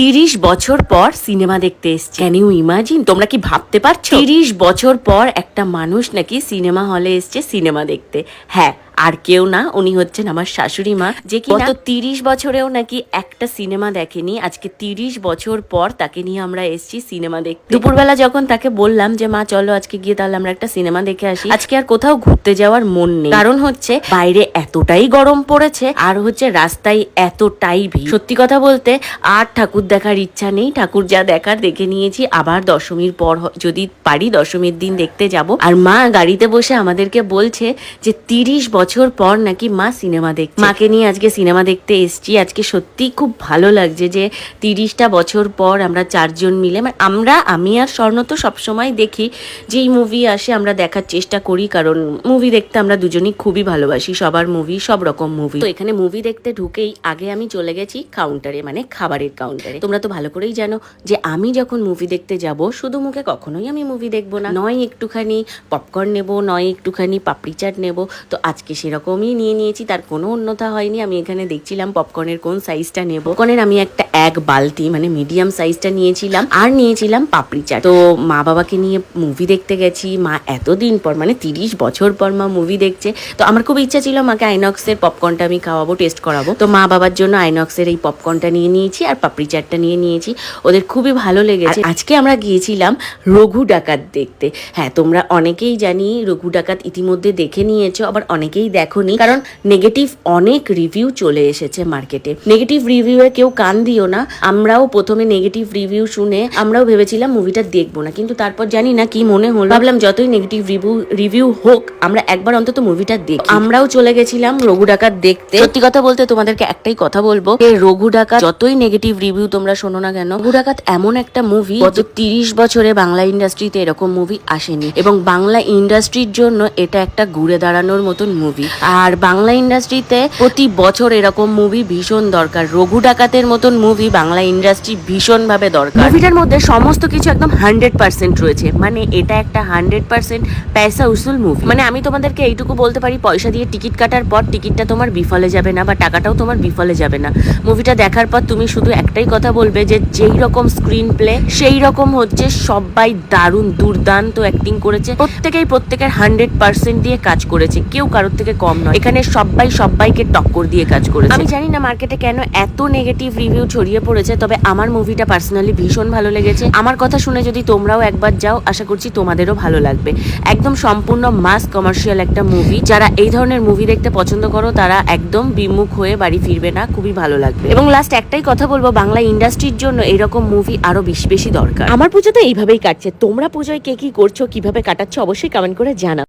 তিরিশ বছর পর সিনেমা দেখতে এসছে। ক্যান ইউ ইমাজিন তোমরা কি ভাবতে পারছ? তিরিশ বছর পর একটা মানুষ নাকি সিনেমা হলে এসছে সিনেমা দেখতে। হ্যাঁ আর কেউ না উনি হচ্ছেন আমার শাশুড়ি মা যে কি গত তিরিশ বছরেও নাকি একটা সিনেমা দেখেনি আজকে তিরিশ বছর পর তাকে নিয়ে আমরা এসেছি সিনেমা দেখতে। দুপুরবেলা যখন তাকে বললাম যে মা চলো আজকে গিয়ে তাহলে আমরা একটা সিনেমা দেখে আসি। আজকে আর কোথাও ঘুরতে যাওয়ার মন নেই। কারণ হচ্ছে বাইরে এতটাই গরম পড়েছে আর হচ্ছে রাস্তায় এতটাই ভিড়। সত্যি কথা বলতে আর ঠাকুর দেখার ইচ্ছা নেই। ঠাকুর যা দেখার দেখে নিয়েছি আবার দশমীর পর যদি পারি দশমীর দিন দেখতে যাব। আর মা গাড়িতে বসে আমাদেরকে বলছে যে তিরিশ বছর পর নাকি মা সিনেমা দেখছে। মাকে নিয়ে আজকে সিনেমা দেখতে এসছি। আজকে সত্যি খুব ভালো লাগছে যে তিরিশটা বছর পর আমরা চারজন মিলে মানে আমরা, আমি আর স্বর্ণ তো সবসময় দেখি যেই মুভি আসে, আমরা দেখার চেষ্টা করি, কারণ মুভি দেখতে আমরা দুজনই খুবই ভালোবাসি, সবার মুভি সব রকম মুভি তো এখানে মুভি দেখতে ঢুকেই আগে আমি চলে গেছি কাউন্টারে মানে খাবারের কাউন্টারে তোমরা তো ভালো করেই জানো যে আমি যখন মুভি দেখতে যাব, শুধু মুখে কখনোই আমি মুভি দেখব না। নয় একটুখানি পপকর্ন নেব, নয় একটুখানি পাপড়ি চাট নেব। তো আজকে সেরকমই নিয়ে নিয়েছি, তার কোনো অন্যথা হয়নি। আমি এখানে দেখছিলাম পপকর্নের কোন সাইজটা নেব। পপকর্নের আমি একটা এক বালতি মানে মিডিয়াম সাইজটা নিয়েছিলাম আর নিয়েছিলাম পাপড়ি চাট। তো মা বাবাকে নিয়ে মুভি দেখতে গেছি। মা এতদিন পর মানে তিরিশ বছর পর মা মুভি দেখছে। তো আমার খুব ইচ্ছা ছিল মাকে আইনক্সের পপকর্নটা আমি খাওয়াবো টেস্ট করাবো। তো মা বাবার জন্য আইনক্সের এই পপকর্নটা নিয়ে নিয়েছি আর পাপড়ি চাটটা নিয়ে নিয়েছি। ওদের খুবই ভালো লেগেছে। আজকে আমরা গিয়েছিলাম রঘু ডাকাত দেখতে। হ্যাঁ তোমরা অনেকেই জানি রঘু ডাকাত ইতিমধ্যে দেখে নিয়েছো, আবার অনেকেই দেখোনি। কারণ নেগেটিভ অনেক রিভিউ চলে এসেছে মার্কেটে নেগেটিভ রিভিউয়ে কেউ কান দিও না। আমরাও প্রথমে নেগেটিভ রিভিউ শুনে আমরাও ভেবেছিলাম মুভিটা দেখব না। কিন্তু তারপর জানি না কি মনে হলো। ভাবলাম যতই নেগেটিভ রিভিউ রিভিউ হোক, আমরা একবার অন্তত মুভিটা দেখি। আমরাও চলে গেছিলাম রঘু ডাকাত দেখতে। সত্যি কথা বলতে তোমাদেরকে একটাই কথা বলব যে রঘু ডাকাত, যতই নেগেটিভ রিভিউ তোমরা শোনো না কেন, রঘু ডাকাত এমন একটা মুভি গত তিরিশ বছরে বাংলা ইন্ডাস্ট্রিতে এরকম মুভি আসেনি। এবং বাংলা ইন্ডাস্ট্রির জন্য এটা একটা ঘুরে দাঁড়ানোর মতন মুভি আর বাংলা ইন্ডাস্ট্রিতে প্রতি বছর এরকম মুভি ভীষণ দরকার। রঘু ডাকাতের মতন মুভি বাংলা ইন্ডাস্ট্রি ভীষণ ভাবে দরকার। মুভিটার মধ্যে সমস্ত কিছু একদম হান্ড্রেড পার্সেন্ট রয়েছে। মানে এটা একটা হান্ড্রেড পার্সেন্ট পয়সা উসুল মুভি মানে আমি তোমাদেরকে এইটুকু বলতে পারি পয়সা দিয়ে টিকিট কাটার পর টিকিটটা তোমার বিফলে যাবে না বা টাকাটাও তোমার বিফলে যাবে না। মুভিটা দেখার পর তুমি শুধু একটাই কথা বলবে যে যেই রকম স্ক্রিন প্লে সেই রকম হচ্ছে সবাই দারুণ দুর্দান্ত অ্যাক্টিং করেছে। প্রত্যেকেই প্রত্যেকের হান্ড্রেড পার্সেন্ট দিয়ে কাজ করেছে। কেউ কারোর থেকে কম নয়। এখানে সবাই সবাইকে টক্কর দিয়ে কাজ করেছে। আমি জানি না মার্কেটে কেন এত নেগেটিভ রিভিউ ছড়িয়ে পড়েছে, তবে আমার মুভিটা পার্সোনালি ভীষণ ভালো লেগেছে। আমার কথা শুনে যদি তোমরাও একবার যাও, আশা করছি তোমাদেরও ভালো লাগবে। একদম সম্পূর্ণ মাস কমার্শিয়াল একটা মুভি যারা এই ধরনের মুভি দেখতে পছন্দ করো, তারা একদম বিমুখ হয়ে বাড়ি ফিরবে না, খুবই ভালো লাগবে। এবং লাস্ট একটাই কথা বলব, বাংলা ইন্ডাস্ট্রির জন্য এরকম মুভি আরও বেশি বেশি দরকার। আমার পুজো তো এইভাবেই কাটছে। তোমরা পুজোয় কে কি করছ, কীভাবে কাটাচ্ছ, অবশ্যই কমেন্ট করে জানাও।